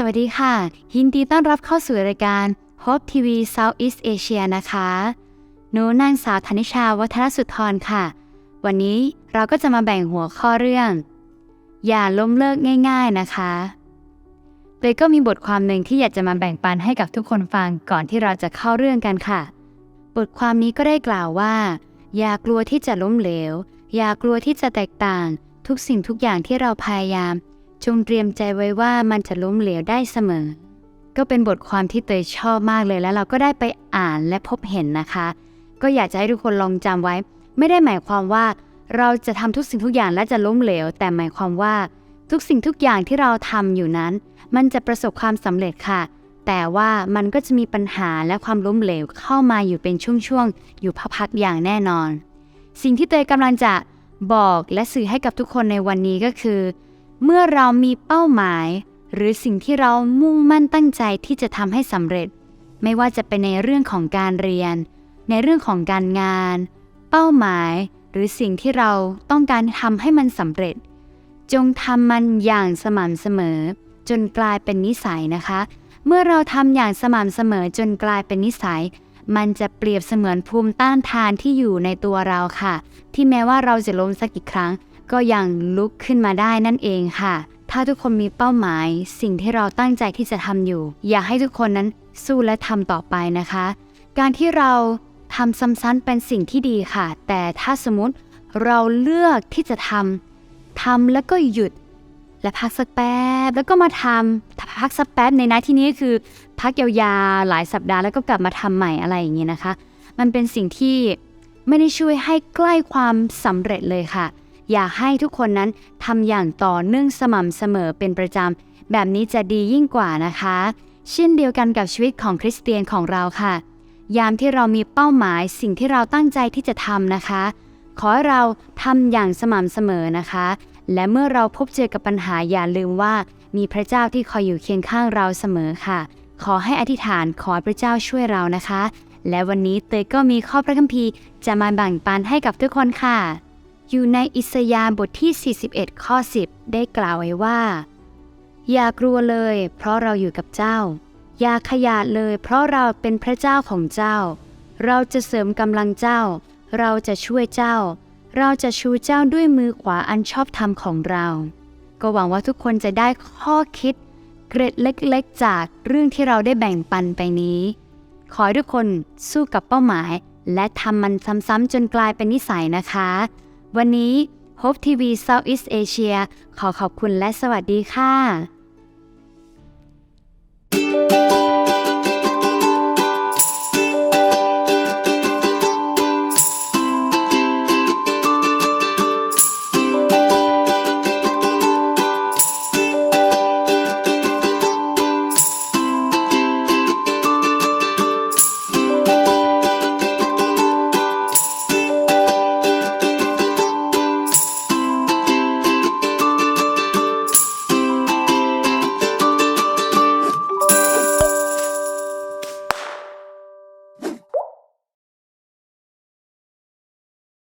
สวัสดีค่ะ ยินดีต้อนรับเข้าสู่รายการ Hope TV Southeast Asia นะคะ หนูนางสาวธนิชาวัฒนสุธรค่ะ วันนี้เราก็จะมาแบ่งหัวข้อเรื่อง อย่าล้มเลิกง่าย ๆนะคะเตยก็มีบทความหนึ่งที่อยากจะมาแบ่งปันให้กับทุกคนฟังก่อนที่เราจะเข้าเรื่องกันค่ะ บทความนี้ก็ได้กล่าวว่า อย่ากลัวที่จะล้มเหลว อย่ากลัวที่จะแตกต่าง ทุกสิ่งทุกอย่างที่เราพยายาม จงเตรียมใจไว้ว่ามันจะล้มเหลวได้เสมอ ก็เป็นบทความที่เตยชอบมากเลยแล้วเราก็ได้ไปอ่านและพบเห็นนะคะ ก็อยากจะให้ทุกคนลองจำไว้ ไม่ได้หมายความว่า เราจะทำทุกสิ่งทุกอย่างและจะล้มเหลว แต่หมายความว่า ทุกสิ่งทุกอย่างที่เราทำอยู่นั้น มันจะประสบความสำเร็จค่ะ แต่ว่ามันก็จะมีปัญหาและความล้มเหลวเข้ามาอยู่เป็นช่วงๆอยู่พักๆอย่างแน่นอน สิ่งที่เตยกำลังจะบอกและสื่อให้กับทุกคนในวันนี้ก็คือ เมื่อเรามีเป้าหมาย หรือสิ่งที่เรามุ่งมั่นตั้งใจที่จะทำให้สำเร็จ ไม่ว่าจะเป็นในเรื่องของการเรียน ในเรื่องของการงาน เป้าหมาย หรือสิ่งที่เราต้องการทำให้มันสำเร็จ จงทำมันอย่างสม่ำเสมอ จนกลายเป็นนิสัยนะคะ เมื่อเราทำอย่างสม่ำเสมอจนกลายเป็นนิสัยมันจะเปรียบเสมือนภูมิต้านทานที่อยู่ในตัวเราค่ะ ที่แม้ว่าเราจะล้มสักกี่ครั้ง ก็ยังลุกขึ้นมาได้นั่นเองค่ะ ถ้าทุกคนมีเป้าหมาย สิ่งที่เราตั้งใจที่จะทำอยู่ อยากให้ทุกคนนั้นสู้และทำต่อไปนะคะ การที่เราทำซ้ำๆเป็นสิ่งที่ดีค่ะ แต่ถ้าสมมติเราเลือกที่จะทำทำแล้วก็หยุด และพักสักแป๊บแล้วก็มาทำพักสักแป๊บในนะที่นี้คือ พักยาวๆหลายสัปดาห์แล้วก็กลับมาทำใหม่อะไรอย่างนี้นะคะ มันเป็นสิ่งที่ไม่ได้ช่วยให้ใกล้ความสำเร็จเลยค่ะ อยากให้ทุกคนนั้นทำอย่างต่อเนื่องสม่ำเสมอเป็นประจำ แบบนี้จะดียิ่งกว่านะคะ เช่นเดียวกันกับชีวิตของคริสเตียนของเราค่ะ ยามที่เรามีเป้าหมายสิ่งที่เราตั้งใจที่จะทำนะคะ ขอให้เราทำอย่างสม่ำเสมอนะคะ และเมื่อเราพบเจอกับปัญหาอย่าลืมว่า มีพระเจ้าที่คอยอยู่เคียงข้างเราเสมอค่ะ ขอให้อธิษฐานขอพระเจ้าช่วยเรานะคะ และวันนี้เตยก็มีข้อพระคัมภีร์จะมาแบ่งปันให้กับทุกคนค่ะ อยู่ในอิสยาห์บทที่ 41 ข้อ 10 ได้กล่าวไว้ว่า อย่ากลัวเลย เพราะเราอยู่กับเจ้า อย่าขยาดเลย เพราะเราเป็นพระเจ้าของเจ้า เราจะเสริมกำลังเจ้า เราจะช่วยเจ้า เราจะชูเจ้าด้วยมือขวาอันชอบธรรมของเรา ก็หวังว่าทุกคนจะได้ข้อคิด เกร็ดเล็กๆ จากเรื่องที่เราได้แบ่งปันไปนี้ ขอให้ทุกคนสู้กับเป้าหมาย และทำมันซ้ำๆจนกลายเป็นนิสัยนะคะ วันนี้ Hope TV Southeast Asia ขอขอบคุณและสวัสดีค่ะ